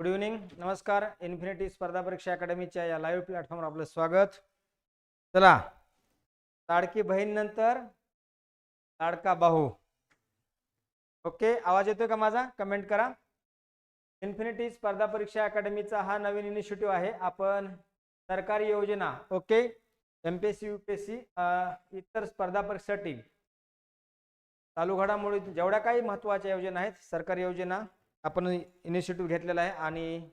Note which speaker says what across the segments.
Speaker 1: Good evening नमस्कार. Infinity स्पर्धा परीक्षा अकॅडमीच्या या लाईव्ह प्लॅटफॉर्मवर आपलं स्वागत. चला. लाडकी बहीण नंतर लाडका भाऊ. ओके आवाज येतोय का माझा? कमेंट करा. इन्फिनिटी स्पर्धा परीक्षा अकॅडमीचा हा नवीन इनिशिएटिव्ह आहे. आपण सरकारी योजना okay M P S C U P S C इतर स्पर्धा परीक्षेसाठी चालू घडामोडी जेवढ्या काही महत्त्वाच्या योजना आहेत सरकारी योजना आपण इनिशिएटिव्ह घेतलेला आहे. आणि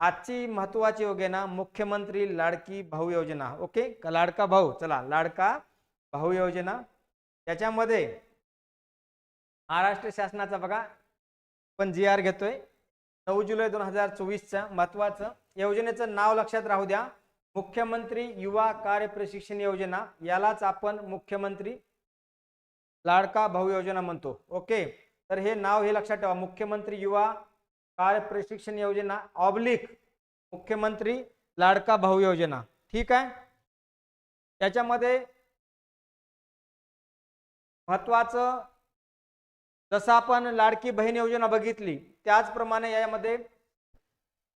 Speaker 1: आजची महत्वाची योजना मुख्यमंत्री लाडकी भाऊ योजना. ओके का लाडका भाऊ चला. लाडका भाऊ योजना. त्याच्यामध्ये महाराष्ट्र शासनाचा बघा आपण जी आर घेतोय. नऊ जुलै दोन हजार चोवीसच्या महत्वाचं योजनेचं नाव लक्षात राहू द्या. मुख्यमंत्री युवा कार्य प्रशिक्षण योजना. यालाच आपण मुख्यमंत्री लाडका भाऊ योजना म्हणतो. ओके तर हे नाव हे लक्षात ठेवा. मुख्यमंत्री युवा कार्य प्रशिक्षण योजना ऑब्लिक मुख्यमंत्री लाडका भाऊ योजना. ठीक आहे? त्याच्यामध्ये महत्वाचं जसं आपण लाडकी बहीण योजना बघितली त्याचप्रमाणे यामध्ये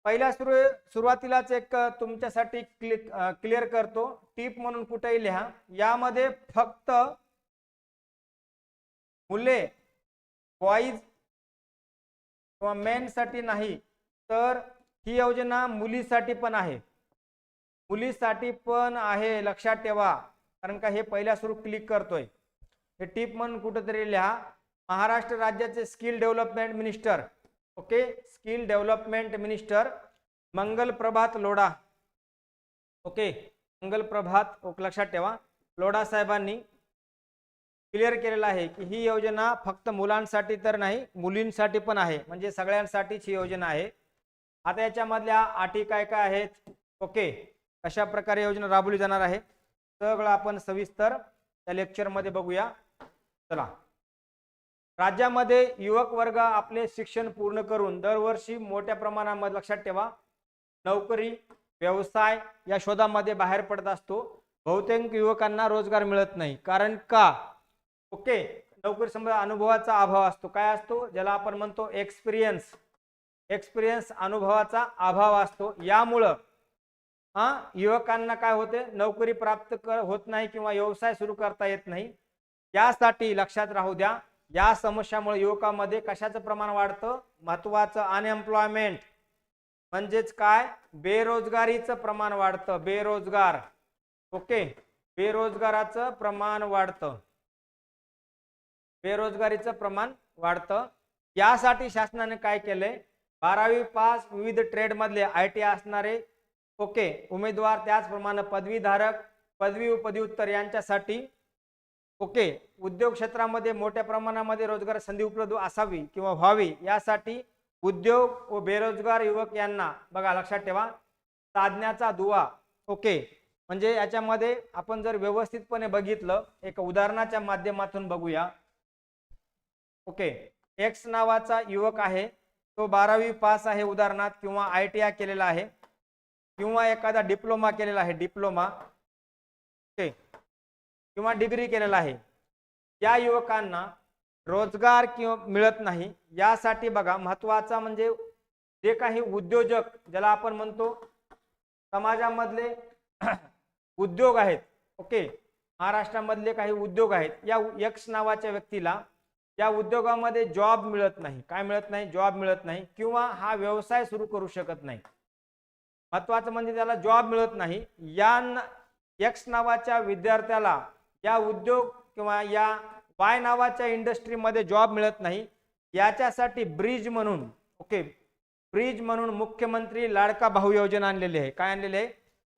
Speaker 1: पहिल्या सुरू सुरुवातीलाच एक तुमच्यासाठी क्लिक क्लिअर करतो. टीप म्हणून कुठेही लिहा. यामध्ये फक्त मुले बॉईज किंवा मेनसाठी नाही तर ही योजना मुलीसाठी पण आहे. मुलीसाठी पण आहे लक्षात ठेवा. कारण का हे पहिल्या सुरू क्लिक करतोय. हे टीप म्हणून कुठेतरी लिहा. महाराष्ट्र राज्याचे skill development minister okay skill development minister Mangal Prabhat Lodha. Okay Mangal Prabhat लक्षात ठेवा. लोढा साहेबांनी क्लिअर केलेलं आहे की ही योजना फक्त मुलांसाठी तर नाही मुलींसाठी पण आहे. म्हणजे सगळ्यांसाठीच ही योजना आहे. आता याच्यामधल्या अटी काय काय आहेत? ओके. कशा प्रकारे योजना राबवली जाणार आहे? सगळं आपण सविस्तर त्या लेक्चरमध्ये बघूया. चला. राज्यामध्ये युवक वर्ग आपले शिक्षण पूर्ण करून दरवर्षी मोठ्या प्रमाणामध्ये लक्षात ठेवा. नोकरी व्यवसाय या शोधामध्ये बाहेर पडत असतो. बहुतेक युवकांना रोजगार मिळत नाही. कारण का? ओके नोकरी समजा अनुभवाचा अभाव असतो. काय असतो? ज्याला आपण म्हणतो एक्सपिरियन्स एक्सपिरियन्स अनुभवाचा अभाव असतो. यामुळं हा युवकांना काय होते? नोकरी प्राप्त कर होत नाही किंवा व्यवसाय सुरू करता येत नाही. यासाठी लक्षात राहू द्या या समस्यामुळे युवकामध्ये कशाचं प्रमाण वाढतं? महत्वाचं अनएम्प्लॉयमेंट म्हणजेच काय? बेरोजगारीचं प्रमाण वाढतं. बेरोजगार. ओके? बेरोजगाराचं प्रमाण वाढतं. बेरोजगारीचं प्रमाण वाढतं. यासाठी शासनाने काय केलंय? बारावी पास विविध ट्रेडमधले आय टी असणारे ओके उमेदवार त्याचप्रमाणे पदवीधारक पदवी व पदव्युत्तर यांच्यासाठी ओके उद्योग क्षेत्रामध्ये मोठ्या प्रमाणामध्ये रोजगार संधी उपलब्ध असावी किंवा व्हावी यासाठी उद्योग व बेरोजगार युवक यांना बघा लक्षात ठेवा साधण्याचा दुवा ओके. म्हणजे याच्यामध्ये आपण जर व्यवस्थितपणे बघितलं एक उदाहरणाच्या माध्यमातून बघूया. ओके. एक्स नावाचा युवक आहे. तो बारावी पास आहे उदाहरणार्थ किंवा आय टी आय केलेला आहे. किंवा एखादा डिप्लोमा केलेला आहे डिप्लोमा. ओके. किंवा डिग्री केलेला आहे. या युवकांना रोजगार किंवा मिळत नाही. यासाठी बघा महत्त्वाचा म्हणजे जे काही उद्योजक ज्याला आपण म्हणतो समाजामधले उद्योग आहेत. ओके. महाराष्ट्रामधले काही उद्योग आहेत. या यक्स नावाच्या व्यक्तीला या उद्योगामध्ये जॉब मिळत नाही. काय मिळत नाही? जॉब मिळत नाही. किंवा हा व्यवसाय सुरू करू शकत नाही. महत्वाचं म्हणजे त्याला जॉब मिळत नाही. या एक्स नावाच्या विद्यार्थ्याला या उद्योग किंवा या वाय नावाच्या इंडस्ट्रीमध्ये जॉब मिळत नाही. याच्यासाठी ब्रिज म्हणून ओके ब्रिज म्हणून मुख्यमंत्री लाडका भाऊ योजना आणलेली आहे. काय आणलेली आहे?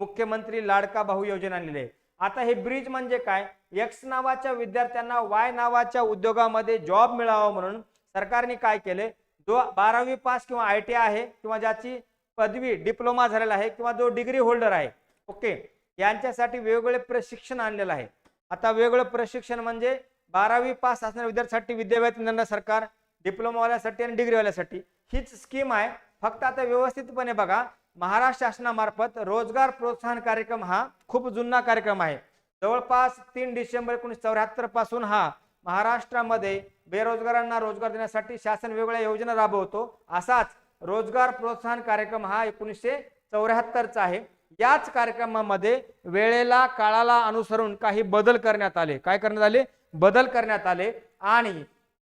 Speaker 1: मुख्यमंत्री लाडका भाऊ योजना आणलेली आहे. आता हे ब्रिज म्हणजे काय? एक्स नावाच्या विद्यार्थ्यांना वाय नावाच्या उद्योगामध्ये जॉब मिळावा म्हणून सरकारने काय केले? जो बारावी पास किंवा आय टी आहे किंवा ज्याची पदवी डिप्लोमा झालेला आहे किंवा जो डिग्री होल्डर आहे ओके यांच्यासाठी वेगवेगळे प्रशिक्षण आणलेलं आहे. आता वेगवेगळं प्रशिक्षण म्हणजे बारावी पास असणाऱ्या विद्यार्थ्यांसाठी विद्यार्थ्यांना सरकार डिप्लोमावाल्यासाठी आणि डिग्रीवाल्यासाठी हीच स्कीम आहे. फक्त आता व्यवस्थितपणे बघा महाराष्ट्र शासनामार्फत रोजगार प्रोत्साहन कार्यक्रम हा खूप जुना कार्यक्रम आहे. जवळपास तीन डिसेंबर एकोणीसशे चौऱ्याहत्तरपासून हा महाराष्ट्रामध्ये बेरोजगारांना रोजगार देण्यासाठी शासन वेगवेगळ्या योजना राबवतो. असाच रोजगार प्रोत्साहन कार्यक्रम हा एकोणीसशे चौऱ्याहत्तरचा आहे. याच कार्यक्रमामध्ये वेळेला काळाला अनुसरून काही बदल करण्यात आले. काय करण्यात आले? बदल करण्यात आले आणि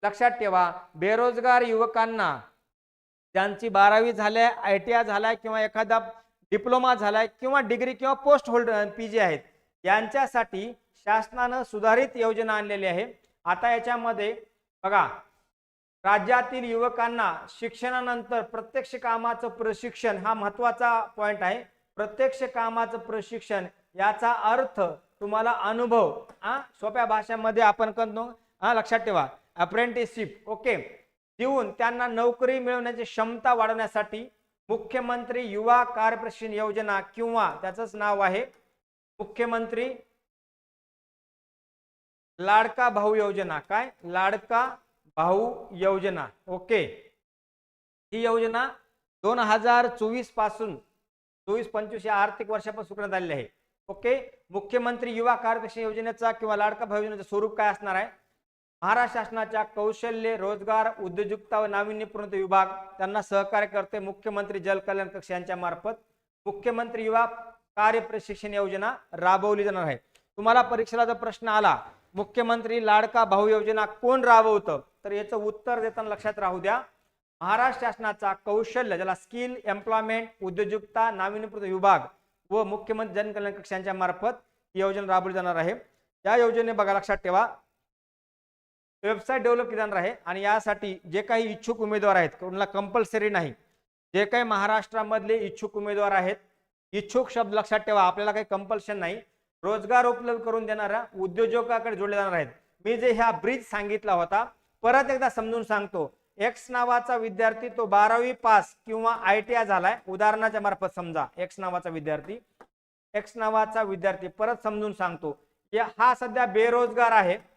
Speaker 1: लक्षात ठेवा बेरोजगार युवकांना ज्यांची बारावी झाल्या आय टी आय झालाय किंवा एखादा डिप्लोमा झालाय किंवा डिग्री किंवा पोस्ट होल्डर पी जी आहेत यांच्यासाठी शासनानं सुधारित योजना आणलेली आहे. आता याच्यामध्ये बघा राज्यातील युवकांना शिक्षणानंतर प्रत्यक्ष कामाचं प्रशिक्षण हा महत्त्वाचा पॉईंट आहे. प्रत्यक्ष कामाचं प्रशिक्षण याचा अर्थ तुम्हाला अनुभव हा सोप्या भाषेमध्ये आपण करतो हा लक्षात ठेवा. अप्रेंटिसशिप ओके देऊन त्यांना नोकरी मिळवण्याची क्षमता वाढवण्यासाठी मुख्यमंत्री युवा कार्य योजना किंवा त्याचंच नाव आहे मुख्यमंत्री लाडका भाऊ योजना. काय? लाडका भाऊ योजना. ओके. ही योजना दोन हजार चोवीसपासून चोवीस पंचवीस या आर्थिक वर्षापासून सुरू करण्यात आलेली आहे. ओके. मुख्यमंत्री युवा कार्यदर्शन योजनेचा किंवा लाडका भाऊ योजनेचं स्वरूप काय असणार आहे? महाराष्ट्र शासनाच्या कौशल्य रोजगार उद्योजकता व नाविन्यपूर्ण विभाग त्यांना सहकार्य करते मुख्यमंत्री जलकल्याण कक्ष यांच्या मार्फत. मुख्यमंत्री युवा कार्य प्रशिक्षण योजना राबवली जाणार आहे. तुम्हाला परीक्षेला जर प्रश्न आला मुख्यमंत्री लाडका भाऊ योजना कोण राबवतं? तर याचं उत्तर देताना लक्षात राहू द्या. महाराष्ट्र शासनाचा कौशल्य ज्याला स्किल एम्प्लॉयमेंट उद्योजकता नाविन्यपूर्ण विभाग व मुख्यमंत्री जनकल्याण कक्ष यांच्या मार्फत ही योजना राबवली जाणार आहे. या योजने बघा लक्षात ठेवा. वेबसाईट डेव्हलप केली जाणार आहे आणि यासाठी जे काही इच्छुक उमेदवार आहेत कोणाला कंपल्सरी नाही जे काही महाराष्ट्रामधले इच्छुक उमेदवार आहेत इच्छुक शब्द लक्षात ठेवा आपल्याला काही कंपल्शन नाही. रोजगार उपलब्ध करून देणाऱ्या उद्योजकाकडे जोडले जाणार आहेत. मी जे ह्या ब्रिज सांगितला होता परत एकदा समजून सांगतो. एक्स नावाचा विद्यार्थी तो बारावी पास किंवा आय टी आय झालाय उदाहरणाच्या मार्फत समजा एक्स नावाचा विद्यार्थी. एक्स नावाचा विद्यार्थी परत समजून सांगतो. या- हा सध्या बेरोजगार आहे.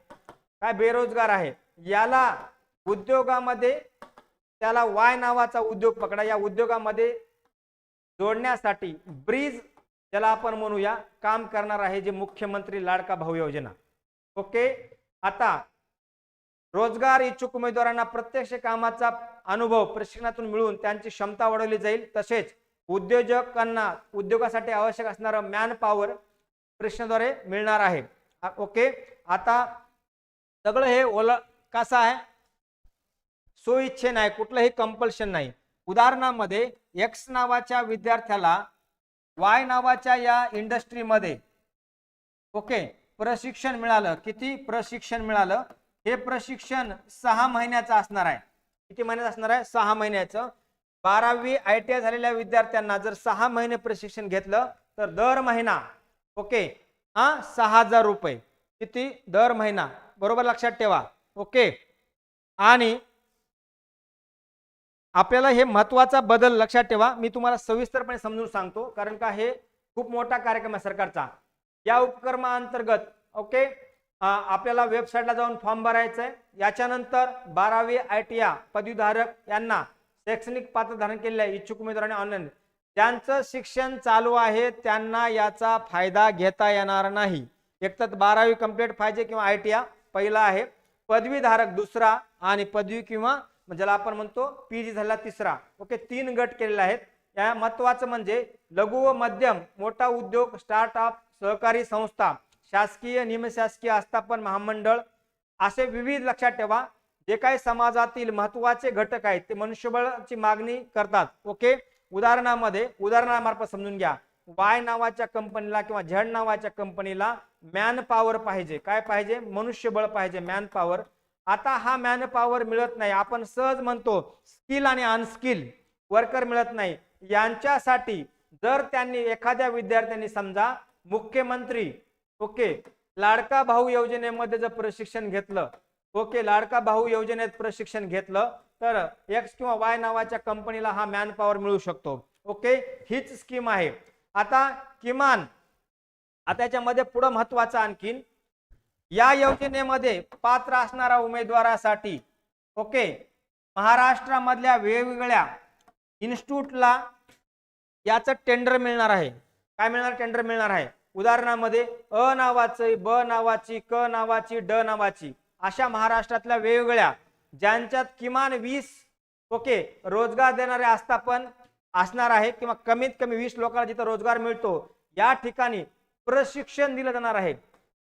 Speaker 1: काय बेरोजगार आहे? याला उद्योगामध्ये त्याला वाय नावाचा उद्योग पकडा. या उद्योगामध्ये जोडण्यासाठी ब्रिज ज्याला आपण म्हणूया काम करणार आहे जे मुख्यमंत्री लाडका भाऊ योजना. ओके? आता रोजगार इच्छुक उमेदवारांना प्रत्यक्ष कामाचा अनुभव प्रशिक्षणातून मिळून त्यांची क्षमता वाढवली जाईल. तसेच उद्योजकांना उद्योगासाठी आवश्यक असणारं मॅन पॉवर प्रशिक्षणाद्वारे मिळणार आहे. ओके? आता सगळं हे ओला कसं आहे? सोयीच्छे नाही कुठलंही कंपल्शन नाही. उदाहरणामध्ये एक्स नावाच्या विद्यार्थ्याला वाय नावाच्या या इंडस्ट्रीमध्ये ओके प्रशिक्षण मिळालं. किती प्रशिक्षण मिळालं? हे प्रशिक्षण सहा महिन्याचं असणार आहे. किती महिन्याचं असणार आहे? सहा महिन्याचं. बारावी आय टी आय झालेल्या विद्यार्थ्यांना जर सहा महिने प्रशिक्षण घेतलं तर दर महिना ओके हा सहा हजार रुपये. किती? दर महिना. बरोबर लक्षात ठेवा. ओके? आणि आपल्याला हे महत्त्वाचा बदल लक्षात ठेवा. मी तुम्हाला सविस्तरपणे समजून सांगतो. कारण का हे खूप मोठा कार्यक्रम आहे सरकारचा. या उपक्रमाअंतर्गत ओके? आपल्याला वेबसाईटला जाऊन फॉर्म भरायचा आहे याच्यानंतर बारावी आय टी आय पदवीधारक यांना शैक्षणिक पात्र धारण केलेल्या इच्छुक उमेदवारांनी ऑनलाईन. ज्यांचं शिक्षण चालू आहे त्यांना याचा फायदा घेता येणार नाही. एक तर बारावी कंप्लीट पाहिजे किंवा आय टी आय पहिला आहे पदवीधारक दुसरा आणि पदवी किंवा ज्याला आपण म्हणतो पी जी झाला तिसरा. ओके तीन गट केलेले आहेत. या महत्वाचं म्हणजे लघु व मध्यम मोठा उद्योग स्टार्टअप सहकारी संस्था शासकीय निमशासकीय आस्थापन महामंडळ असे विविध लक्षात ठेवा. जे काही समाजातील महत्त्वाचे घटक आहेत ते मनुष्यबळाची मागणी करतात. ओके उदाहरणामध्ये उदाहरणामार्फत समजून घ्या. वाय नावाच्या कंपनीला किंवा झेड नावाच्या कंपनीला मॅन पॉवर पाहिजे. काय पाहिजे? मनुष्यबळ पाहिजे मॅन पॉवर आता हा मॅन पॉवर मिळत नाही. आपण सहज म्हणतो स्किल आणि अनस्किल वर्कर मिळत नाही. यांच्यासाठी जर त्यांनी एखाद्या विद्यार्थ्यांनी समजा मुख्यमंत्री ओके लाडका भाऊ योजनेमध्ये जर प्रशिक्षण घेतलं ओके लाडका भाऊ योजनेत प्रशिक्षण घेतलं तर एक्स किंवा वाय नावाच्या कंपनीला हा मॅन पॉवर मिळू शकतो. ओके? हीच स्कीम आहे. आता किमान आता याच्यामध्ये पुढं महत्वाचं आणखीन या योजनेमध्ये पात्र असणाऱ्या उमेदवारासाठी ओके महाराष्ट्रामधल्या वेगवेगळ्या इन्स्टिट्यूटला याचं टेंडर मिळणार आहे. काय मिळणार? टेंडर मिळणार आहे. उदाहरणामध्ये अ नावाची ब नावाची क नावाची ड नावाची अशा महाराष्ट्रातल्या वेगवेगळ्या ज्यांच्यात किमान वीस ओके रोजगार देणारे आस्थापन असणार आहे किंवा कमीत कमी वीस लोकांना जिथं रोजगार मिळतो या ठिकाणी प्रशिक्षण दिलं जाणार आहे.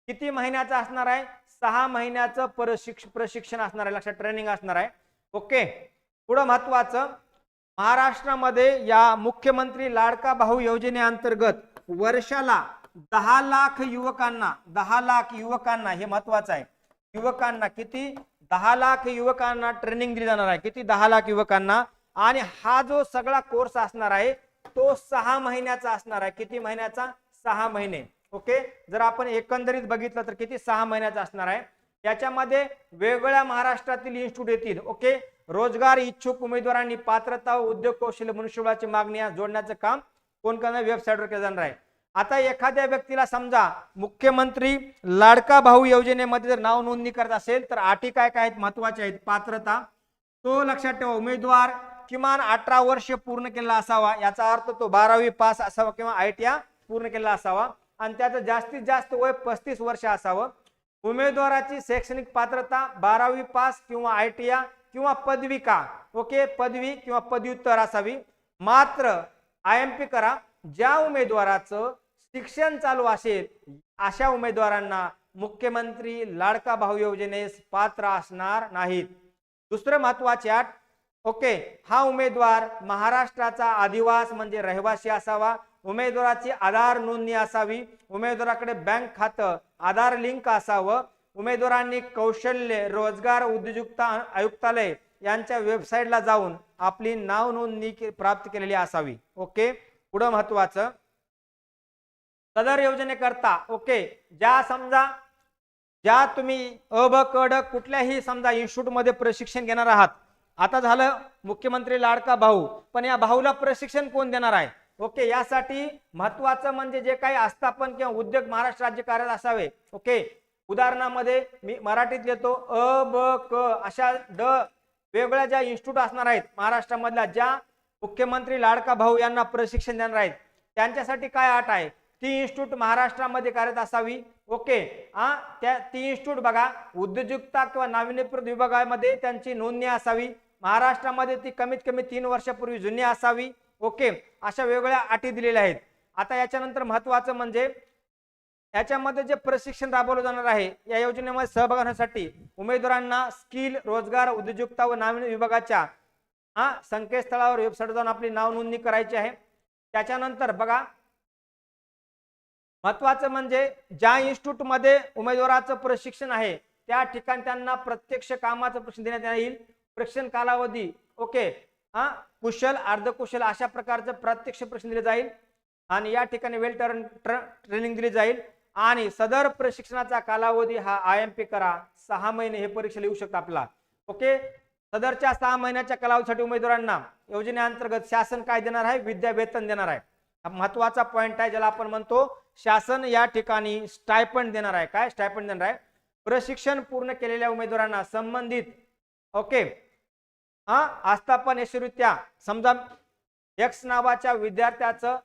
Speaker 1: किती महिन्याचं असणार आहे? सहा महिन्याचं प्रशिक्ष प्रशिक्षण असणार आहे. लक्षात ट्रेनिंग असणार आहे. ओके. पुढं महत्वाचं महाराष्ट्रामध्ये या मुख्यमंत्री लाडका भाऊ योजनेअंतर्गत वर्षाला दहा लाख युवकांना दहा लाख युवकांना हे महत्वाचं आहे. युवकांना किती? दहा लाख युवकांना ट्रेनिंग दिली जाणार आहे. किती? दहा लाख युवकांना. आणि हा जो सगळा कोर्स असणार आहे तो सहा महिन्याचा असणार आहे. किती महिन्याचा? सहा महिने ओके? जर आपण एकंदरीत बघितलं तर किती सहा महिन्याचा असणार आहे? याच्यामध्ये वेगवेगळ्या महाराष्ट्रातील इन्स्टिट्यूट येतील ओके? रोजगार इच्छुक उमेदवारांनी पात्रता व उद्योग कौशल्य मनुष्यबळाची मागणी जोडण्याचं काम कोण करणार वेबसाईटवर केलं जाणार आहे? आता एखाद्या व्यक्तीला समजा मुख्यमंत्री लाडका भाऊ योजनेमध्ये जर नाव नोंदणी करत असेल तर आटी काय काय आहेत? महत्त्वाच्या आहेत. पात्रता तो लक्षात ठेवा. उमेदवार किमान अठरा वर्ष पूर्ण केलेला असावा याचा अर्थ तो बारावी पास असावा किंवा आय टी पूर्ण केलेला असावा. आणि त्याचं जास्तीत जास्त वय पस्तीस वर्ष असावं. उमेदवाराची शैक्षणिक पात्रता बारावी पास किंवा आय टी किंवा पदविका ओके पदवी किंवा पदव्युत्तर असावी. मात्र आय एम पी करा. ज्या उमेदवाराचं शिक्षण चालू असेल अशा उमेदवारांना मुख्यमंत्री लाडका भाऊ योजनेस पात्र असणार नाहीत. दुसरं महत्त्वाचे आठ ओके हा उमेदवार महाराष्ट्राचा आदिवास म्हणजे रहिवासी असावा. उमेदवाराची आधार नोंदणी असावी उमेदवाराकडे बँक खातं आधार लिंक असावं उमेदवारांनी कौशल्य रोजगार उद्योजकता आयुक्तालय यांच्या वेबसाईटला जाऊन आपली नाव नोंदणी के- प्राप्त केलेली असावी. ओके? पुढं महत्वाचं सदर योजनेकरता ओके? ज्या समजा ज्या तुम्ही अ ब कुठल्याही समजा इन्स्टिट्यूटमध्ये प्रशिक्षण घेणार आहात आता झालं मुख्यमंत्री लाडका भाऊ पण या भाऊला प्रशिक्षण कोण देणार आहे? ओके यासाठी महत्वाचं म्हणजे जे काही आस्थापन किंवा उद्योग महाराष्ट्र राज्य कार्यालय असावे. ओके उदाहरणामध्ये मी मराठीत घेतो अ ब क अशा ड वेगवेगळ्या ज्या इन्स्टिट्यूट असणार आहेत महाराष्ट्रामधल्या ज्या मुख्यमंत्री लाडका भाऊ यांना प्रशिक्षण देणार आहेत त्यांच्यासाठी काय अट आहे? ती इन्स्टिट्यूट महाराष्ट्रामध्ये कार्यरत असावी. ओके हा त्या ती इन्स्टिट्यूट बघा उद्योजकता किंवा नाविन्यपूर्ण विभागामध्ये त्यांची नोंदणी असावी. महाराष्ट्रामध्ये ती कमीत कमी तीन वर्षापूर्वी जुनी असावी. ओके अशा वेगवेगळ्या अटी दिलेल्या आहेत. आता याच्यानंतर महत्वाचं म्हणजे याच्यामध्ये जे प्रशिक्षण राबवलं जाणार आहे या योजनेमध्ये सहभाग होण्यासाठी उमेदवारांना स्किल रोजगार उद्योजकता व नाविन्य विभागाच्या हा संकेतस्थळावर वेबसाईट जाऊन आपली नाव नोंदणी करायची आहे. त्याच्यानंतर बघा महत्वाचं म्हणजे ज्या इन्स्टिट्यूटमध्ये उमेदवाराचं प्रशिक्षण आहे त्या ठिकाणी त्यांना प्रत्यक्ष कामाचं प्रशिक्षण देण्यात येईल. प्रशिक्षण कालावधी ओके हा कुशल अर्धकुशल अशा प्रकारचं प्रत्यक्ष प्रशिक्षण दिले जाईल. आणि या ठिकाणी वेल टर्न ट्रेनिंग दिली जाईल. आणि सदर प्रशिक्षणाचा कालावधी हा आय एम पी करा. सहा महिने हे परीक्षा लिहू शकता आपला ओके? सदरच्या सहा महिन्याच्या कालावधीसाठी उमेदवारांना योजनेअंतर्गत शासन काय देणार आहे? विद्या वेतन देणार आहे. हा महत्त्वाचा पॉईंट आहे ज्याला आपण म्हणतो शासन या ठिकाणी स्टायपंड देणार आहे. काय स्टायपंड देणार आहे? प्रशिक्षण पूर्ण केलेल्या उमेदवारांना संबंधित. ओके? हा आस्थापन यशस्वीरित्या समजा एक्स नावाच्या विद्यार्थ्याचं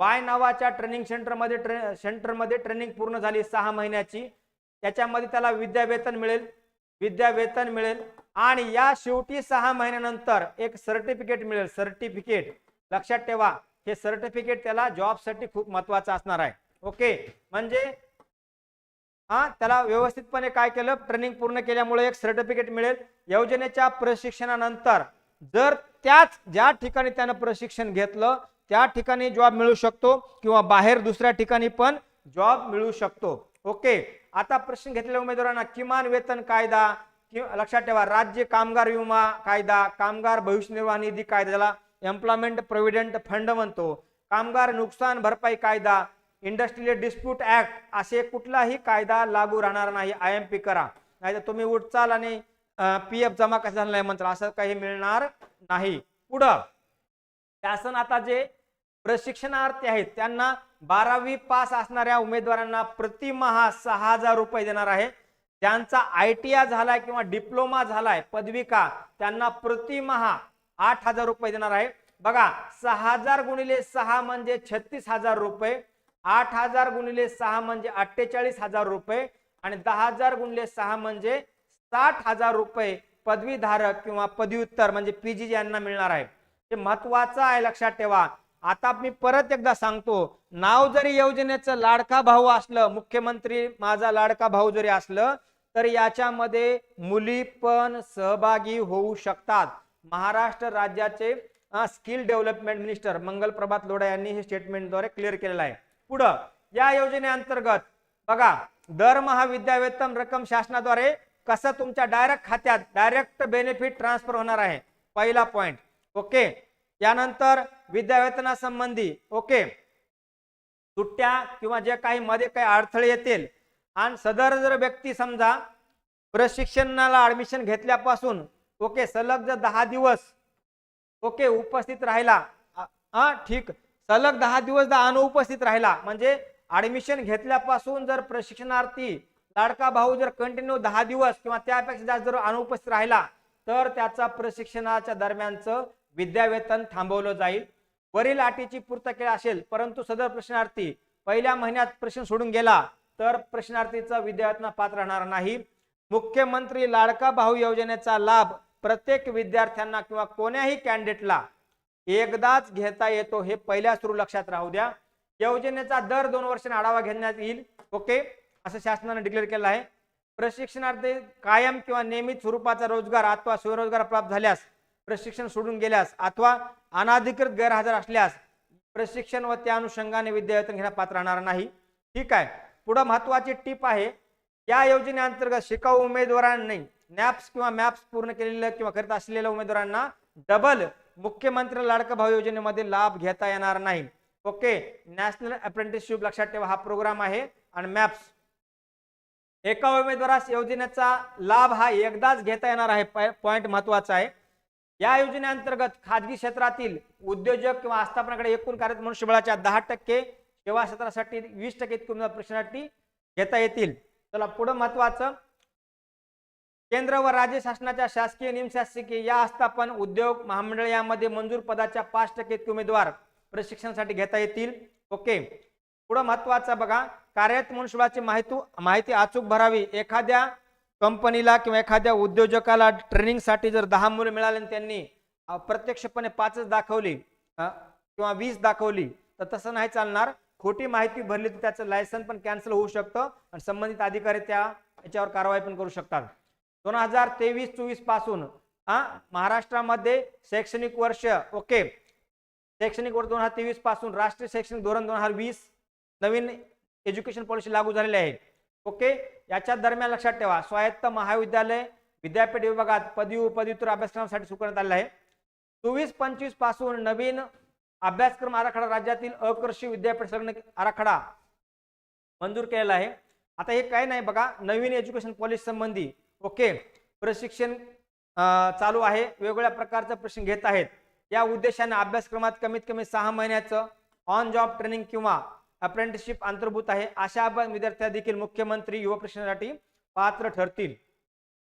Speaker 1: वाय नावाच्या ट्रेनिंग सेंटरमध्ये ट्रे सेंटरमध्ये ट्रेनिंग पूर्ण झाली सहा महिन्याची. त्याच्यामध्ये त्याला विद्या वेतन मिळेल. विद्या वेतन मिळेल. आणि या शेवटी सहा महिन्यानंतर एक सर्टिफिकेट मिळेल. सर्टिफिकेट लक्षात ठेवा. हे सर्टिफिकेट त्याला जॉबसाठी खूप महत्वाचं असणार आहे. ओके म्हणजे हा त्याला व्यवस्थितपणे काय केलं? ट्रेनिंग पूर्ण केल्यामुळे एक सर्टिफिकेट मिळेल. योजनेच्या प्रशिक्षणानंतर जर त्याच ज्या ठिकाणी त्यानं प्रशिक्षण घेतलं त्या ठिकाणी जॉब मिळू शकतो किंवा बाहेर दुसऱ्या ठिकाणी पण जॉब मिळू शकतो. ओके? आता प्रश्न घेतलेल्या उमेदवारांना किमान वेतन कायदा किंवा लक्षात ठेवा राज्य कामगार विमा कायदा कामगार भविष्य निर्वाह निधी कायद्याला एम्प्लॉयमेंट प्रोव्हिडंट फंड म्हणतो. कामगार नुकसान भरपाई कायदा इंडस्ट्रियल डिस्प्यूट ऍक्ट असे कुठलाही कायदा लागू राहणार नाही. आय एम पी करा. नाही तुम्ही उठचाल आणि पी एफ जमा कसा झाला नाही म्हणताल असं काही मिळणार नाही. पुढं शासन आता जे प्रशिक्षणार्थी आहेत त्यांना बारावी पास असणाऱ्या उमेदवारांना प्रतिमहा सहा हजार रुपये देणार आहे. ज्यांचा आय टी आय झालाय किंवा डिप्लोमा झालाय पदविका त्यांना प्रतिमहा आठ हजार रुपये देणार आहे. बघा सहा हजार गुणिले सहा म्हणजे छत्तीस हजार रुपये. आठ हजार गुणिले सहा म्हणजे अठ्ठेचाळीस हजार रुपये आणि दहा हजार गुणिले सहा म्हणजे साठ हजार रुपये पदवीधारक किंवा पदव्युत्तर म्हणजे पीजी यांना मिळणार आहे. हे महत्वाचं आहे लक्षात ठेवा. आता मी परत एकदा सांगतो नाव जरी योजनेचं लाडका भाऊ असलं मुख्यमंत्री माझा लाडका भाऊ जरी असलं तर याच्यामध्ये मुली पण सहभागी होऊ शकतात. महाराष्ट्र राज्याचे skill development minister Mangal Prabhat Lodha यांनी हे स्टेटमेंटद्वारे क्लिअर केलेलं आहे. पुढं. या योजनेअंतर्गत बघा दरमहा विद्यावेतन रक्कम शासनाद्वारे कसं तुमच्या डायरेक्ट खात्यात डायरेक्ट बेनिफिट ट्रान्सफर होणार आहे? पहिला पॉइंट ओके. यानंतर विद्यावेतनासंबंधी ओके. सुट्ट्या किंवा जे काही मध्ये काही अडथळे येतील. आणि सदर जर व्यक्ती समजा प्रशिक्षणाला ऍडमिशन घेतल्यापासून ओके सलग जर दहा दिवस ओके उपस्थित राहिला हा ठीक. सलग दहा दिवस जर अनुपस्थित राहिला. म्हणजे ऍडमिशन घेतल्यापासून जर प्रशिक्षणार्थी लाडका भाऊ जर कंटिन्यू दहा दिवस किंवा त्यापेक्षा जास्त जर अनुपस्थित राहिला तर त्याचा प्रशिक्षणाच्या दरम्यानचं विद्यावेतन थांबवलं जाईल. वरील अटीची पूर्तता असेल परंतु सदर प्रश्नार्थी पहिल्या महिन्यात प्रश्न सोडून गेला तर प्रश्नार्थीचा विद्यावेतना पात्र राहणार नाही. मुख्यमंत्री लाडका भाऊ योजनेचा लाभ प्रत्येक विद्यार्थ्यांना किंवा कोण्याही कॅन्डिडेटला एकदाच घेता येतो हे पहिल्या सुरू लक्षात राहू द्या. योजनेचा दर दोन वर्षाने आढावा घेण्यात येईल. ओके? असं शासनाने डिक्लेअर केलं आहे. प्रशिक्षणार्थी कायम किंवा नियमित स्वरूपाचा रोजगार अथवा स्वयंरोजगार प्राप्त झाल्यास प्रशिक्षण सोडून गेल्यास अथवा अनाधिकृत गैरहजर असल्यास प्रशिक्षण व त्या अनुषंगाने विद्यावेतन घेण्यास पात्र राहणार नाही. ठीक आहे. पुढं महत्वाची टीप आहे. या योजनेअंतर्गत शिकाऊ उमेदवारांनी नॅप्स किंवा मॅप्स पूर्ण केलेल्या किंवा करीत असलेल्या उमेदवारांना डबल मुख्यमंत्री लाडका भाऊ योजनेमध्ये लाभ घेता येणार नाही. ओके नॅशनल अप्रेंटिसशिप लक्षात ठेवा हा प्रोग्राम आहे. आणि मॅप्स. एका उमेदवारास योजनेचा लाभ हा एकदाच घेता येणार आहे पॉईंट महत्त्वाचा आहे. या योजनेअंतर्गत खाजगी क्षेत्रातील उद्योजक किंवा आस्थापनाकडे एकूण कार्यरत मनुष्यबळाच्या दहा टक्के सेवा क्षेत्रासाठी वीस टक्के इतकी उमेदवार प्रशिक्षणासाठी घेता येतील. चला पुढं महत्वाचं केंद्र व राज्य शासनाच्या शासकीय निमशासकीय या आस्थापन उद्योग महामंडळ यामध्ये मंजूर पदाच्या पाच टक्के उमेदवार प्रशिक्षणासाठी घेता येतील. ओके. पुढं महत्वाचं बघा कार्यरत मनुष्यबळाची माहिती माहिती अचूक भरावी. एखाद्या कंपनीला किंवा एखाद्या उद्योजकाला ट्रेनिंगसाठी जर दहा मुलं मिळाले त्यांनी प्रत्यक्षपणे पाचच दाखवली किंवा वीस दाखवली तर तसं नाही चालणार. खोटी माहिती भरली तर त्याचं लायसन पण कॅन्सल होऊ शकतं आणि संबंधित अधिकारी त्या याच्यावर कारवाई पण करू शकतात. दोन हजार तेवीस चोवीसपासून हा महाराष्ट्रामध्ये शैक्षणिक वर्ष ओके. शैक्षणिक वर्ष दोन हजार तेवीसपासून राष्ट्रीय शैक्षणिक धोरण दोन हजार वीस नवीन एज्युकेशन पॉलिसी लागू झालेली आहे. ओके? याच्या दरम्यान लक्षात ठेवा स्वायत्त महाविद्यालय विद्यापीठ विभागात पदवी व पदव्युत्तर अभ्यासक्रमासाठी सुरू करण्यात आलेला आहे. चोवीस पंचवीसपासून नवीन अभ्यासक्रम आराखडा राज्यातील अकृषी विद्यापीठ संलग्न आराखडा मंजूर केलेला आहे. आता हे काय नाही बघा नवीन एज्युकेशन पॉलिसी संबंधी ओके प्रशिक्षण चालू आहे. वेगवेगळ्या प्रकारचं प्रश्न घेत आहेत. या उद्देशाने अभ्यासक्रमात कमीत कमी सहा महिन्याचं ऑन जॉब ट्रेनिंग किंवा अप्रेंटिसशिप अंतर्भूत आहे. अशा विद्यार्थ्या देखील मुख्यमंत्री युवा प्रशिक्षणासाठी पात्र ठरतील.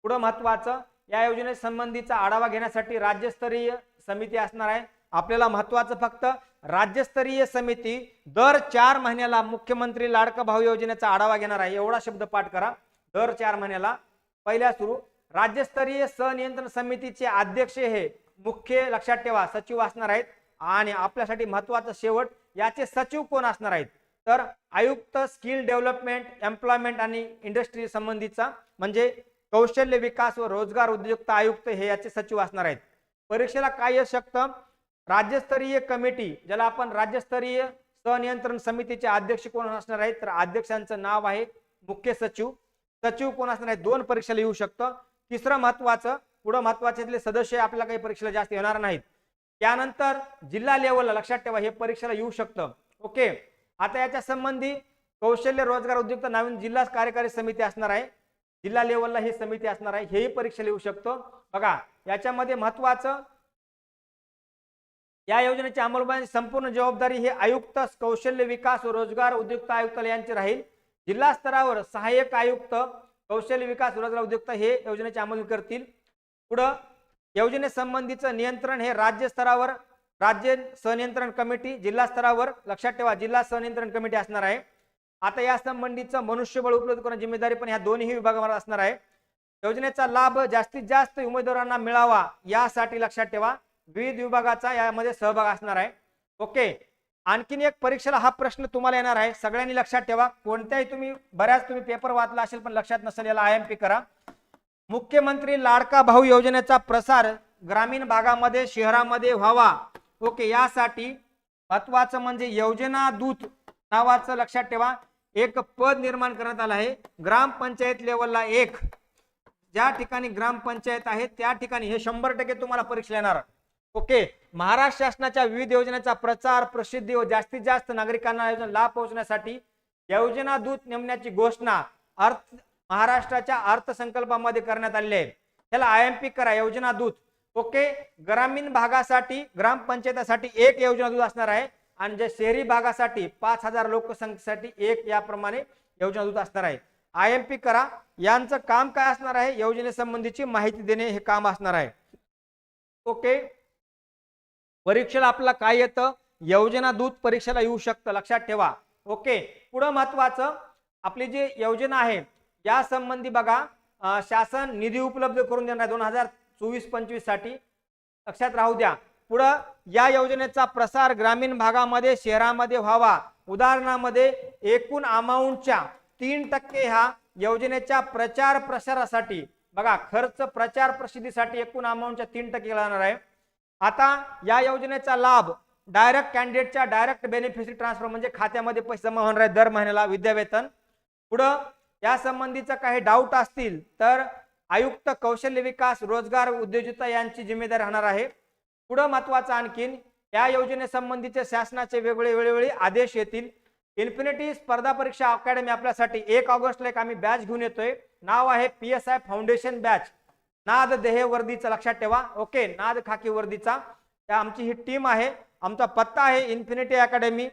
Speaker 1: पुढं महत्वाचं या योजने संबंधीचा आढावा घेण्यासाठी राज्यस्तरीय समिती असणार आहे. आपल्याला महत्वाचं फक्त राज्यस्तरीय समिती दर चार महिन्याला मुख्यमंत्री लाडका भाऊ योजनेचा आढावा घेणार आहे. एवढा शब्द पाठ करा. दर चार महिन्याला पहिल्या सुरू. राज्यस्तरीय सनियंत्रण समितीचे अध्यक्ष हे मुख्य लक्षात ठेवा सचिव असणार आहेत. आणि आपल्यासाठी महत्त्वाचा शेवट याचे सचिव कोण असणार आहेत? तर आयुक्त स्किल डेव्हलपमेंट एम्प्लॉयमेंट आणि इंडस्ट्री संबंधीचा म्हणजे कौशल्य विकास व रोजगार उद्योजकता आयुक्त हे याचे सचिव असणार आहेत. परीक्षेला काय येऊ शकतं राज्यस्तरीय कमिटी ज्याला आपण राज्यस्तरीय सनियंत्रण समितीचे अध्यक्ष कोण असणार आहेत? तर अध्यक्षांचं नाव आहे मुख्य सचिव. सचिव कोण असणार आहे? दोन परीक्षेला येऊ शकतं. तिसरं महत्वाचं पुढं महत्त्वाचे सदस्य आपल्याला काही परीक्षेला जास्त येणार नाहीत. त्यानंतर जिल्हा लेवलला लक्षात ठेवा हे परीक्षेला येऊ शकतं. ओके? आता याच्या संबंधी कौशल्य रोजगार उद्योजकता नवीन जिल्हा कार्यकारी समिती असणार आहे. जिल्हा लेवलला ही समिती असणार आहे. हेही परीक्षेला येऊ शकतो. बघा याच्यामध्ये महत्वाचं या योजनेची अंमलबजावणी संपूर्ण जबाबदारी हे आयुक्त कौशल्य विकास व रोजगार उद्योजकता आयुक्तालय यांची राहील. जिल्हा स्तरावर सहाय्यक आयुक्त कौशल्य विकास रोजगार उद्योजकता हे योजनेची अंमलबजावणी करतील. पुढं योजनेसंबंधीचं नियंत्रण हे राज्य स्तरावर राज्य सनियंत्रण कमिटी जिल्हा स्तरावर लक्षात ठेवा जिल्हा सनियंत्रण कमिटी असणार आहे. आता या संबंधीचं मनुष्यबळ उपलब्ध करण्याची जिम्मेदारी पण ह्या दोन्ही विभागावर असणार आहे. योजनेचा लाभ जास्तीत जास्त उमेदवारांना मिळावा यासाठी लक्षात ठेवा. विविध विभागाचा यामध्ये सहभाग असणार आहे. ओके. आणखीन एक परीक्षेला हा प्रश्न तुम्हाला येणार आहे. सगळ्यांनी लक्षात ठेवा. कोणत्याही तुम्ही बऱ्याच तुम्ही पेपर वाचला असेल पण लक्षात नसेल याला आय एम पी करा. मुख्यमंत्री लाडका भाऊ योजनेचा प्रसार ग्रामीण भागामध्ये शहरामध्ये व्हावा. ओके यासाठी महत्वाचं म्हणजे योजना दूत नावाचं लक्षात ठेवा. एक पद निर्माण करण्यात आलं आहे. ग्रामपंचायत लेवलला एक. ज्या ठिकाणी ग्रामपंचायत आहे त्या ठिकाणी हे शंभर टक्के तुम्हाला परीक्षा येणार. ओके महाराष्ट्र शासनाच्या विविध योजनेचा प्रचार प्रसिद्धी व जास्तीत जास्त नागरिकांना योजना लाभ पोहोचण्यासाठी योजना दूत नेमण्याची घोषणा अर्थ महाराष्ट्राच्या अर्थसंकल्पामध्ये करण्यात आलेली आहे. त्याला आय एम पी करा योजना दूत. ओके ग्रामीण भागासाठी ग्रामपंचायतीसाठी एक योजना दूत असणार आहे आणि जे शहरी भागासाठी पाच हजार लोकसंख्येसाठी एक याप्रमाणे योजना दूत असणार आहे. आय एम पी करा यांचं काम काय असणार आहे? योजनेसंबंधीची माहिती देणे हे काम असणार आहे. ओके परीक्षेला आपल्याला काय येतं? योजना दूत परीक्षेला येऊ शकतं लक्षात ठेवा. ओके पुढं महत्वाचं आपली जी योजना आहे या संबंधी बघा शासन निधी उपलब्ध करून देणार आहे दोन हजार चोवीस पंचवीससाठी लक्षात राहू द्या. पुढं या योजनेचा प्रसार ग्रामीण भागामध्ये शहरामध्ये व्हावा. उदाहरणामध्ये एकूण अमाऊंटच्या तीन टक्के ह्या योजनेच्या प्रचार प्रसारासाठी बघा खर्च प्रचार प्रसिद्धीसाठी एकूण अमाऊंटच्या तीन टक्के जाणार आहे. आता या योजनेचा लाभ डायरेक्ट कॅन्डिडेटच्या डायरेक्ट बेनिफिशरी ट्रान्सफर म्हणजे खात्यामध्ये पैसे जमा होणार आहे दर महिन्याला विद्यावेतन. पुढं या संबंधीचं काही डाऊट असतील तर आयुक्त कौशल्य विकास रोजगार उद्योजकता यांची जिम्मेदारी राहणार आहे. पुढं महत्वाचं आणखीन या योजनेसंबंधीचे शासनाचे वेगवेगळे वेळोवेळी आदेश येतील. इन्फिनिटी स्पर्धा परीक्षा अकॅडमी आपल्यासाठी एक ऑगस्टला एक आम्ही बॅच घेऊन येतोय. नाव आहे P S I foundation batch नाद देह वर्दीचा लक्षात ठेवा. ओके नाद खाकी वर्दीचा. त्या आमची ही टीम आहे. आमचा पत्ता आहे इन्फिनिटी अकॅडमी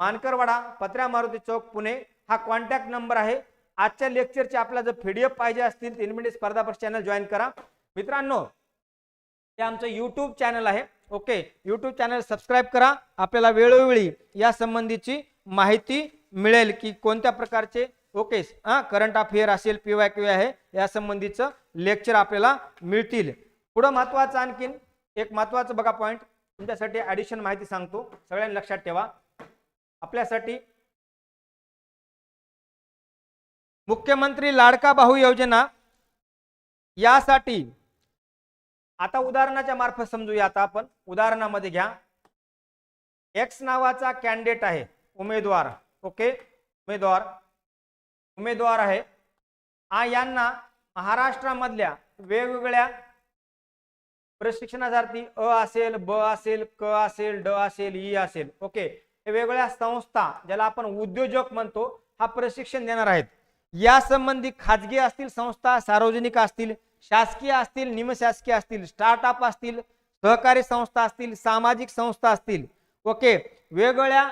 Speaker 1: मानकरवाडा पत्र्या मारुती चौक पुणे. हा कॉन्टॅक्ट नंबर आहे. आजच्या लेक्चरचे आपल्याला जर पीडीएफ पाहिजे असतील तीन इन्फिनिटी स्पर्धा परीक्षा चॅनल जॉईन करा. मित्रांनो हे आमचं यूट्यूब चॅनल आहे. ओके यूट्यूब चॅनल सबस्क्राईब करा. आपल्याला वेळोवेळी या संबंधीची माहिती मिळेल की कोणत्या प्रकारचे ओके हा करंट अफेअर असेल पी वाय क्यू आहे या संबंधीचं लेक्चर आपल्याला मिळतील. पुढं महत्वाचं आणखीन एक महत्वाचं बघा पॉईंट तुमच्यासाठी ऍडिशन माहिती सांगतो. सगळ्यांनी लक्षात ठेवा. आपल्यासाठी मुख्यमंत्री लाडका भाऊ योजना यासाठी आता उदाहरणाच्या मार्फत समजूया आता आपण. उदाहरणामध्ये घ्या. एक्स नावाचा कॅन्डिडेट आहे उमेदवार. ओके? उमेदवार. उमेदवार आहे. आ यांना महाराष्ट्रामधल्या वेगवेगळ्या प्रशिक्षणासाठी अ असेल ब असेल क असेल ड असेल ई असेल. ओके. वेगवेगळ्या संस्था ज्याला आपण उद्योजक म्हणतो हा प्रशिक्षण देणार आहेत. या संबंधी खाजगी असतील संस्था सार्वजनिक असतील शासकीय असतील निमशासकीय असतील स्टार्टअप असतील सहकारी संस्था असतील सामाजिक संस्था असतील. ओके. वेगवेगळ्या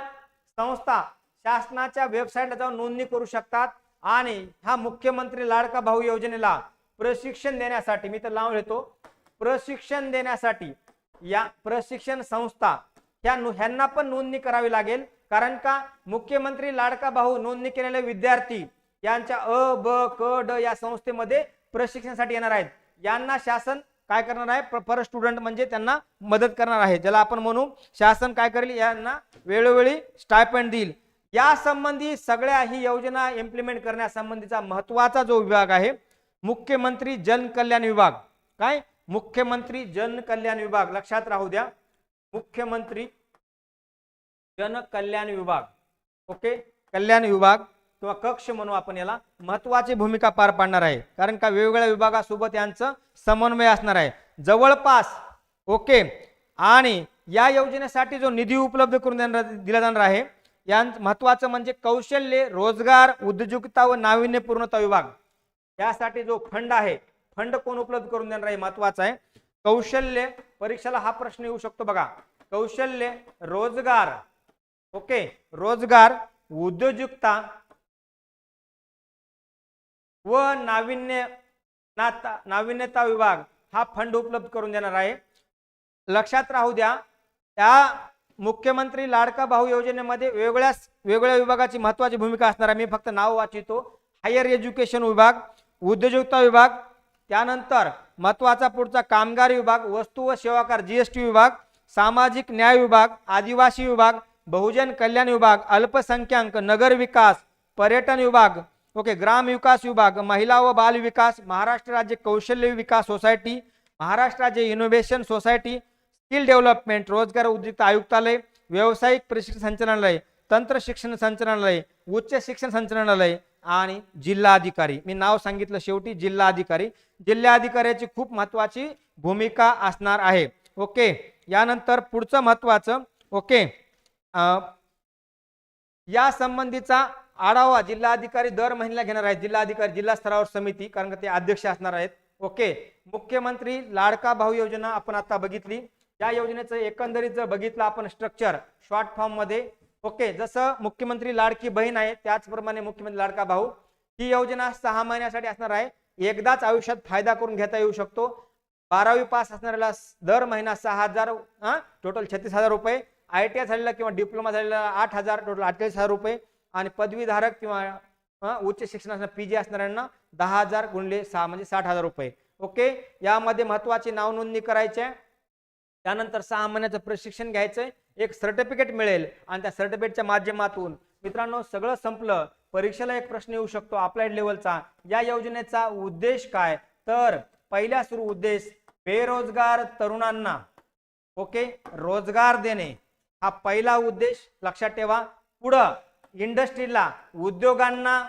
Speaker 1: संस्था शासनाच्या वेबसाईटला जाऊन नोंदणी करू शकतात. आणि ह्या मुख्यमंत्री लाडका भाऊ योजनेला प्रशिक्षण देण्यासाठी मी तर लावून घेतो प्रशिक्षण देण्यासाठी या प्रशिक्षण संस्था ह्या ह्यांना पण नोंदणी करावी लागेल. कारण का? मुख्यमंत्री लाडका भाऊ नोंदणी केलेले विद्यार्थी यांच्या अ ब क ड या संस्थेमध्ये प्रशिक्षणासाठी येणार आहेत. यांना शासन काय करणार आहे? पर स्टुडंट म्हणजे त्यांना मदत करणार आहे. ज्याला आपण म्हणू शासन काय करेल? यांना वेळोवेळी स्टायपंड देईल. या संबंधी सगळ्या ही योजना इम्प्लिमेंट करण्यासंबंधीचा महत्त्वाचा जो विभाग आहे मुख्यमंत्री जनकल्याण विभाग. काय? मुख्यमंत्री जनकल्याण विभाग. लक्षात राहू द्या. मुख्यमंत्री जनकल्याण विभाग. ओके? कल्याण विभाग किंवा कक्ष म्हणू आपण याला. महत्वाची भूमिका पार पाडणार आहे. कारण का वेगवेगळ्या विभागासोबत यांचं समन्वय असणार आहे. जवळपास ओके? आणि या योजनेसाठी जो निधी उपलब्ध करून देणार दिला जाणार आहे या महत्वाचं म्हणजे कौशल्य रोजगार उद्योजकता व नाविन्यपूर्णता विभाग. यासाठी जो फंड आहे फंड कोण उपलब्ध करून देणार आहे महत्त्वाचा आहे. कौशल्य परीक्षेला हा प्रश्न येऊ शकतो बघा. कौशल्य रोजगार. ओके रोजगार उद्योजकता व नाविन्य नाता नाविन्यता विभाग हा फंड उपलब्ध करून देणार आहे. लक्षात राहू द्या त्या मुख्यमंत्री लाडका भाऊ योजनेमध्ये वेगळ्या वेगळ्या विभागाची महत्वाची भूमिका असणार आहे. मी फक्त नाव वाचितो. हायर एज्युकेशन विभाग उद्योजकता विभाग त्यानंतर महत्त्वाचा पुढचा कामगार विभाग वस्तू व सेवाकार जीएसटी विभाग सामाजिक न्याय विभाग आदिवासी विभाग बहुजन कल्याण विभाग अल्पसंख्याक नगर विकास पर्यटन विभाग ओके ग्राम विकास विभाग महिला व बाल विकास महाराष्ट्र राज्य कौशल्य विकास सोसायटी महाराष्ट्र राज्य इनोव्हेशन सोसायटी स्किल डेव्हलपमेंट रोजगार उद्युक्त आयुक्तालय व्यावसायिक प्रशिक्षण संचालनालय तंत्र शिक्षण संचालनालय उच्च शिक्षण संचालनालय आणि जिल्हाधिकारी. मी नाव सांगितलं शेवटी जिल्हाधिकारी. जिल्हाधिकाऱ्याची खूप महत्वाची भूमिका असणार आहे. ओके यानंतर पुढचं महत्वाचं ओके या संबंधीचा आढावा जिल्हाधिकारी दर महिन्याला घेणार आहेत. जिल्हाधिकारी जिल्हा स्तरावर समिती कारण का ते अध्यक्ष असणार आहेत. ओके मुख्यमंत्री लाडका भाऊ योजना आपण आता बघितली. या योजनेचं एकंदरीत जर बघितलं आपण स्ट्रक्चर शॉर्ट फॉर्ममध्ये ओके जसं मुख्यमंत्री लाडकी बहीण आहे त्याचप्रमाणे मुख्यमंत्री लाडका भाऊ ही योजना सहा महिन्यासाठी असणार आहे. एकदाच आयुष्यात फायदा करून घेता येऊ शकतो. बारावी पास असणाऱ्याला दर महिना सहा हजार टोटल छत्तीस हजार रुपये. आय टी आय झालेला किंवा डिप्लोमा झालेला आठ हजार टोटल अठ्ठावीस हजार रुपये. आणि पदवीधारक किंवा उच्च शिक्षण असणार पी जी असणाऱ्यांना दहा हजार गुणले सहा म्हणजे साठ हजार रुपये. ओके यामध्ये महत्वाची नाव नोंदणी करायची आहे. त्यानंतर सहा महिन्याचं प्रशिक्षण घ्यायचंय. एक सर्टिफिकेट मिळेल आणि त्या सर्टिफिकेटच्या माध्यमातून मित्रांनो सगळं संपलं. परीक्षेला एक प्रश्न येऊ शकतो अप्लाइड लेवलचा या योजनेचा उद्देश काय? तर पहिला सुरू उद्देश बेरोजगार तरुणांना ओके रोजगार देणे. हा पहिला उद्देश लक्षात ठेवा. पुढं इंडस्ट्रीला उद्योगांना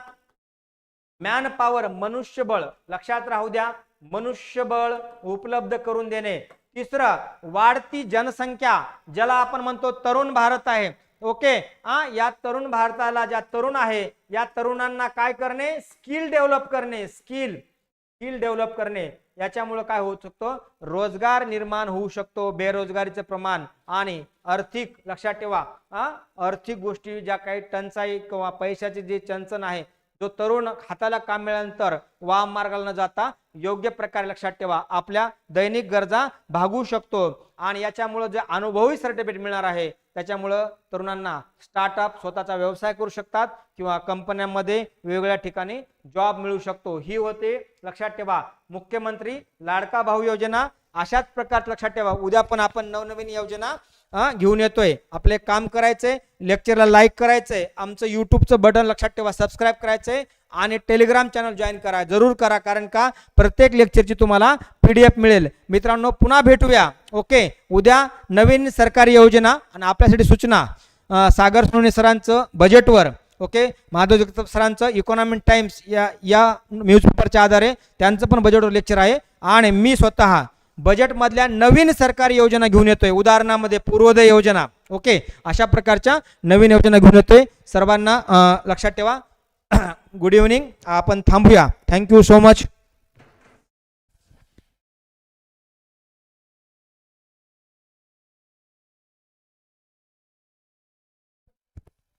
Speaker 1: मॅन पॉवर मनुष्यबळ लक्षात राहू द्या. मनुष्यबळ उपलब्ध करून देणे. तिसरं वाढती जनसंख्या ज्याला आपण म्हणतो तरुण भारत आहे. ओके? हा या तरुण भारताला ज्या तरुण आहे या तरुणांना काय करणे? स्किल डेव्हलप करणे. स्किल. स्किल डेव्हलप करणे. याच्यामुळे काय होऊ शकतो? रोजगार निर्माण होऊ शकतो बेरोजगारीचं प्रमाण. आणि आर्थिक लक्षात ठेवा. हा आर्थिक गोष्टी ज्या काही टंचाई किंवा पैशाची जी चंचन आहे जो तरुण हाताला काम मिळाल्यानंतर वाम मार्गाला न जाता योग्य प्रकारे लक्षात ठेवा. आपल्या दैनिक गरजा भागू शकतो. आणि याच्यामुळं जे अनुभवी सर्टिफिकेट मिळणार आहे त्याच्यामुळं तरुणांना स्टार्टअप स्वतःचा व्यवसाय करू शकतात किंवा कंपन्यांमध्ये वेगवेगळ्या ठिकाणी जॉब मिळू शकतो. ही होते लक्षात ठेवा. मुख्यमंत्री लाडका भाऊ योजना अशाच प्रकारे लक्षात ठेवा. उद्या पण आपण नवनवीन योजना अं, घेऊन येतोय. आपले काम करायचंय लेक्चरला लाईक करायचंय आमचं युट्यूबचं बटन लक्षात ठेवा सबस्क्राईब करायचंय आणि टेलिग्राम चॅनल जॉईन करा. जरूर करा कारण का? प्रत्येक लेक्चरची तुम्हाला पीडीएफ मिळेल. मित्रांनो पुन्हा भेटूया. ओके उद्या नवीन सरकारी योजना आणि आपल्यासाठी सूचना. सागर सोने सरांचं बजेटवर ओके माधव जगताप सरांचं इकॉनॉमिक टाइम्स या या न्यूजपेपरच्या आधारे त्यांचं पण बजेटवर लेक्चर आहे. आणि मी स्वतः बजेटमधल्या नवीन सरकारी योजना घेऊन येतोय. उदाहरणामध्ये पूर्वोदय योजना. ओके? अशा प्रकारच्या नवीन योजना घेऊन येतोय. सर्वांना लक्षात ठेवा. गुड इव्हनिंग आपण थांबूया. Thank you so much